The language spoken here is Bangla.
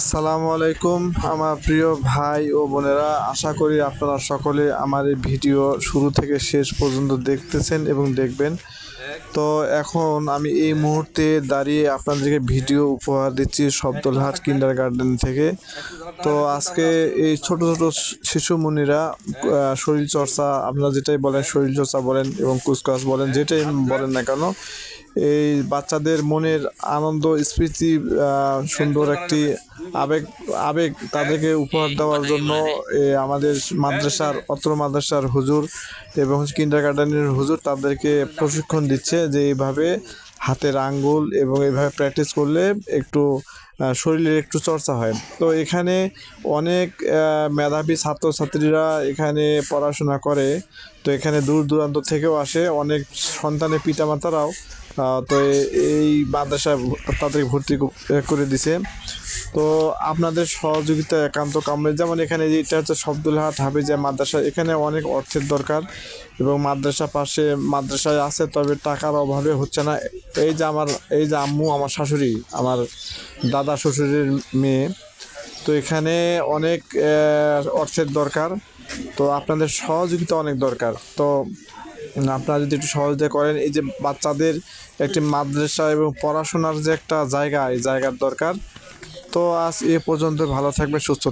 আসসালামু আলাইকুম আমার প্রিয় ভাই ও বোনেরা। আশা করি আপনারা সকলে আমার এই ভিডিও শুরু থেকে শেষ পর্যন্ত দেখতেছেন এবং দেখবেন। তো এখন আমি এই মুহূর্তে দাঁড়িয়ে আপনাদেরকে ভিডিও উপহার দিচ্ছি শব্দলহাট কিন্ডার গার্ডেন থেকে। তো আজকে এই ছোট ছোট শিশু মুনিরা আহ, শরীর চর্চা আপনারা যেটাই বলেন শরীর চর্চা বলেন এবং কুচকাচ বলেন যেটাই বলেন না কেন এই বাচ্চাদের মনের আনন্দ, স্মৃতি সুন্দর একটি আবেগ আবেগ তাদেরকে উপহার দেওয়ার জন্য আমাদের মাদ্রাসার, অত্র মাদ্রাসার হুজুর এবং কিন্ডার গার্ডেনের হুজুর তাদেরকে প্রশিক্ষণ দিচ্ছে যে এইভাবে হাতের আঙ্গুল এবং এইভাবে প্র্যাকটিস করলে একটু শরীরের একটু চর্চা হয়। তো এখানে অনেক মেধাবী ছাত্রছাত্রীরা এখানে পড়াশোনা করে। তো এখানে দূর দূরান্ত থেকেও আসে। অনেক সন্তানের পিতামাতারাও আহ, তো এই মাদ্রাসায় তাদেরকে ভর্তি করে দিছে। তো আপনাদের সহযোগিতা একান্ত কামড়ে যেমন এখানে এটা হচ্ছে শব্দুলহাট হাফিজা মাদ্রাসা। এখানে অনেক অর্থের দরকার এবং মাদ্রাসা পাশে মাদ্রাসায় আছে তবে টাকার অভাবে হচ্ছে না। এই যে আমার এই যে আম্মু আমার শাশুড়ি আমার দাদা শ্বশুরের মেয়ে তো এখানে অনেক অর্থের দরকার। তো আপনাদের সহযোগিতা অনেক দরকার। তো আপনারা যদি একটু সহযোগিতা করেন, এই যে বাচ্চাদের একটি মাদ্রাসা এবং পড়াশোনার যে একটা জায়গা, এই জায়গার দরকার। তো আজ এ পর্যন্ত ভালো থাকবে সুস্থ